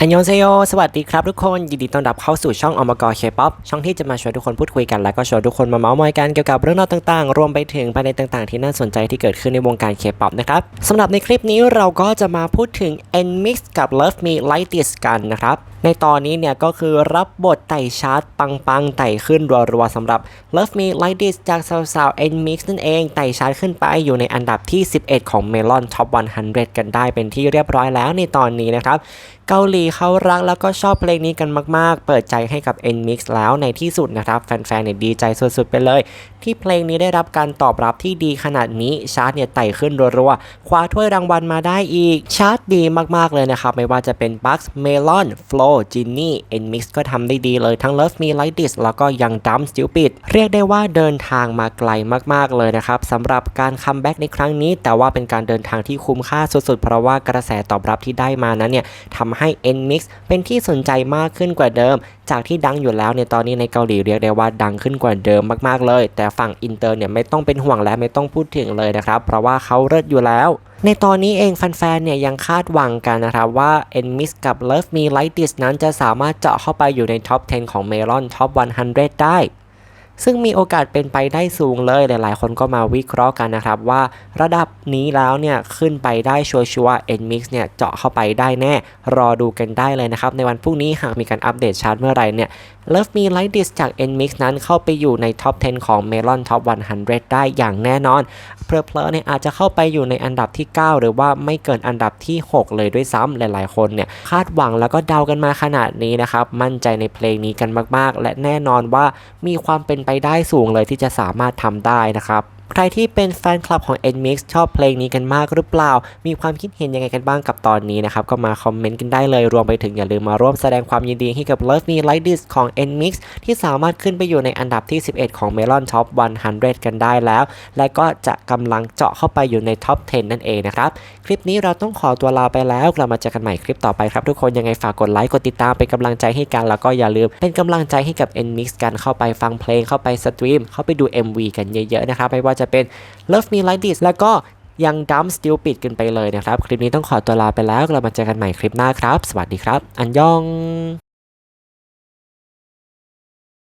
อันยองเซโยสวัสดีครับทุกคน ยินดีต้อนรับเข้าสู่ช่องอมกรเคป๊อปช่องที่จะมาชวนทุกคนพูดคุยกัน และก็ชวนทุกคนมาเมาส์มอยกันเกี่ยวกับเรื่องราวต่างๆ รวมไปถึงประเด็นต่างๆ ที่น่าสนใจที่เกิดขึ้นในวงการเคป๊อปนะครับสำหรับในคลิปนี้เราก็จะมาพูดถึง Nmix กับ Love Me Like This กันนะครับ ในตอนนี้เนี่ยก็คือรับบทไต่ชาร์ตปังๆไต่ขึ้นรัวๆสำหรับ Love Me Like This จากสาวๆ Nmix นั่นเองไต่ชาร์ตขึ้นไปอยู่ในอันดับที่ 11 ของ Melon Top 100 กันได้เป็นที่เรียบร้อยแล้วในตอนนี้นะครับเกาหลีเขารักแล้วก็ชอบเพลงนี้กันมาก ๆ เปิดใจให้กับ NMIX แล้วในที่สุดนะครับ แฟนๆเนี่ยดีใจสุด ๆ ไปเลย ที่เพลงนี้ได้รับการตอบรับที่ดีขนาดนี้ชาร์ตเนี่ยไต่ขึ้นรัวๆคว้าถ้วยรางวัลมาได้อีกชาร์ตดีมากๆเลยนะครับไม่ว่าจะเป็น Bugs Melon Flow Jinny NMIX ก็ทำได้ดีเลยทั้ง Love Me Like This แล้วก็ยัง Dumb Stupid เรียกได้ว่าเดินทางมาไกลมากๆเลยนะครับสำหรับการคัมแบ็กในครั้งนี้ แต่ว่าเป็นการเดินทางที่คุ้มค่าสุดๆ เพราะว่ากระแสตอบรับที่ได้มานั้นเนี่ยทำให้ NMIX เป็นที่สนใจมากขึ้นกว่าเดิม จากที่ดังอยู่แล้วในยตอนนี้ในเกาหลีเรียกได้ว่าดังขึ้นกว่าเดิมมากๆเลย แต่ฝั่งอินเตอร์เนี่ยไม่ต้องเป็นห่วงและไม่ต้องพูดถึงเลยนะครับ เพราะว่าเขาเลิศอยู่แล้วในตอนนี้เองแฟนๆ เนี่ยยังคาดหวังกันนะครับว่า NMIX กับ Love Me Like This นั้นจะสามารถเจาะเข้าไปอยู่ในท็อป 10 ของ Melon Top 100 ได้ ซึ่งมีโอกาสเป็นไปได้สูงเลยหลาย ๆ คนก็มาวิเคราะห์กันนะครับว่าระดับนี้แล้วเนี่ยขึ้นไปได้ชัวร์ๆ NMIX เนี่ยเจาะเข้าไปได้แน่ รอดูกันได้เลยนะครับ ในวันพรุ่งนี้หากมีการอัปเดตชาร์ตเมื่อไหร่เนี่ย Love Me Like This จาก NMIX นั้นเข้าไปอยู่ในท็อป 10 ของ Melon Top 100 ได้อย่างแน่นอน เพลอๆเนี่ยอาจจะเข้าไปอยู่ในอันดับที่ 9 หรือว่าไม่เกินอันดับที่ 6 เลยด้วยซ้ำหลายๆ คนเนี่ยคาดหวังแล้วก็เดากันมาขนาดนี้นะครับ มั่นใจในเพลงนี้กันมากๆ และแน่นอนว่ามีความเป็นไปได้สูงเลยที่จะสามารถทำได้นะครับ ใครที่เป็นแฟนคลับของ NMIX ชอบเพลงนี้กันมากหรือเปล่า มีความคิดเห็นยังไงกันบ้างกับตอนนี้นะครับ ก็มาคอมเมนต์กันได้เลย รวมไปถึงอย่าลืมมาร่วมแสดงความยินดีให้กับ Love Me Like This ของ NMIX ที่สามารถขึ้นไปอยู่ในอันดับที่ 11 ของ Melon Top 100 กันได้แล้ว และก็จะกำลังเจาะเข้าไปอยู่ในท็อป10 นั่นเองนะครับ คลิปนี้เราต้องขอตัวลาไปแล้วกลับมาเจอกันใหม่คลิปต่อไปครับทุกคนยังไงฝากกดไลค์กดติดตามเป็นกำลังใจให้กันแล้วก็อย่าลืมเป็นกำลังใจให้กับ NMIX กันเข้าไปฟังเพลงเข้าไปสตรีมเข้าไปดู MV กันเยอะๆนะครับไม่ว่าจะเป็น Love Me Like This แล้วก็ยัง Dumb Stupid กันไปเลยนะครับ คลิปนี้ต้องขอตัวลาไปแล้ว เรามาเจอกันใหม่คลิปหน้าครับ สวัสดีครับ อันยอง